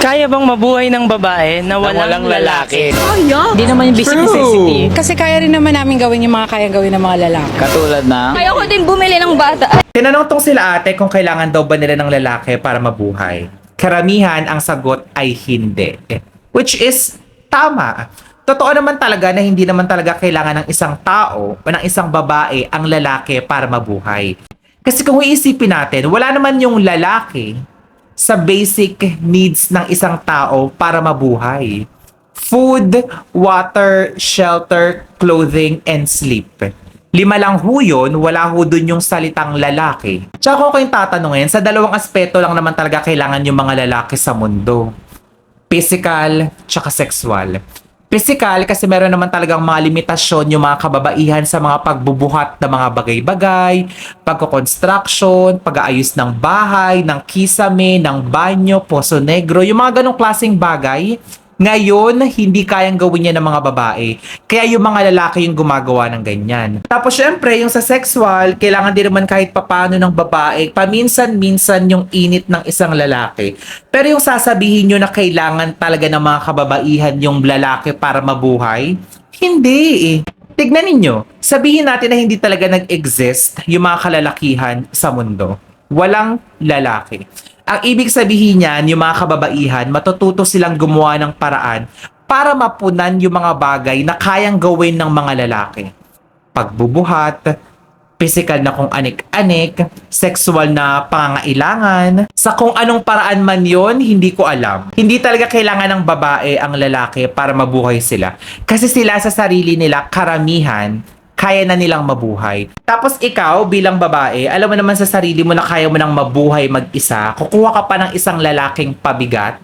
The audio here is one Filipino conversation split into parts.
Kaya bang mabuhay ng babae na walang, walang lalaki. Kaya. Hindi naman yung basic necessity. Kasi kaya rin naman namin gawin yung mga kayang gawin ng mga lalaki. Katulad na, Kaya ko din bumili ng bata. Tinanong tong sila ate kung kailangan daw ba nila ng lalaki para mabuhay. Karamihan ang sagot ay hindi. Which is tama. Totoo naman talaga na hindi naman talaga kailangan ng isang tao o ng isang babae ang lalaki para mabuhay. Kasi kung iisipin natin, wala naman yung lalaki sa basic needs ng isang tao para mabuhay. Food, water, shelter, clothing, and sleep. Lima lang ho yun, wala ho dun yung salitang lalaki. Tsaka kung kayong tatanungin, sa dalawang aspeto lang naman talaga kailangan yung mga lalaki sa mundo. Physical, tsaka sexual. Physical kasi meron naman talagang mga limitasyon yung mga kababaihan sa mga pagbubuhat ng mga bagay-bagay, pagko-construction, pag-aayos ng bahay, ng kisame, ng banyo, poso negro, yung mga ganong klaseng bagay. Ngayon, hindi kayang gawin niya ng mga babae. Kaya yung mga lalaki yung gumagawa ng ganyan. Tapos syempre, yung sa sexual, kailangan din naman kahit papano ng babae, paminsan-minsan yung init ng isang lalaki. Pero yung sasabihin nyo na kailangan talaga ng mga kababaihan yung lalaki para mabuhay, hindi eh. Tignan ninyo, sabihin natin na hindi talaga nag-exist yung mga kalalakihan sa mundo. Walang lalaki. Ang ibig sabihin niyan, yung mga kababaihan, matututo silang gumawa ng paraan para mapunan yung mga bagay na kayang gawin ng mga lalaki. Pagbubuhat, physical na kung anik-anik, sexual na pangangailangan. Sa kung anong paraan man yon hindi ko alam. Hindi talaga kailangan ng babae ang lalaki para mabuhay sila. Kasi sila sa sarili nila, karamihan, kaya na nilang mabuhay. Tapos ikaw bilang babae, alam mo naman sa sarili mo na kaya mo nang mabuhay mag-isa. Kukuha ka pa ng isang lalaking pabigat.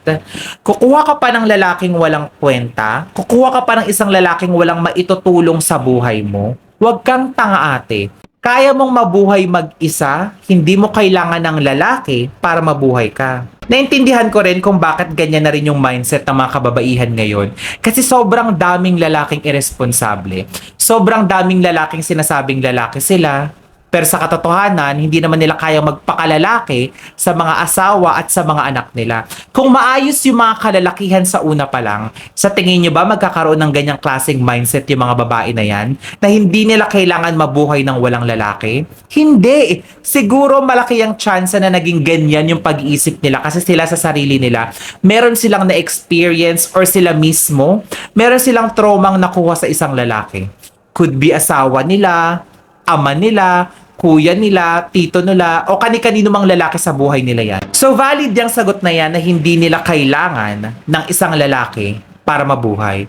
Kukuha ka pa ng lalaking walang kwenta. Kukuha ka pa ng isang lalaking walang maitutulong sa buhay mo. Huwag kang tanga ate. Kaya mong mabuhay mag-isa, hindi mo kailangan ng lalaki para mabuhay ka. Naintindihan ko rin kung bakit ganyan na rin yung mindset ng mga kababaihan ngayon. Kasi sobrang daming lalaking irresponsable. Sobrang daming lalaking sinasabing lalaki sila. Pero sa katotohanan, hindi naman nila kaya magpakalalaki sa mga asawa at sa mga anak nila. Kung maayos yung mga kalalakihan sa una pa lang, sa tingin nyo ba magkakaroon ng ganyang klaseng mindset yung mga babae na yan? Na hindi nila kailangan mabuhay ng walang lalaki? Hindi. Siguro malaki ang chance na naging ganyan yung pag-iisip nila kasi sila sa sarili nila, meron silang na-experience or sila mismo, meron silang traumang nakuha sa isang lalaki. Could be asawa nila, ama nila, kuya nila, tito nila, o kani-kanino mang lalaki sa buhay nila yan. So valid yung sagot na yan na hindi nila kailangan ng isang lalaki para mabuhay.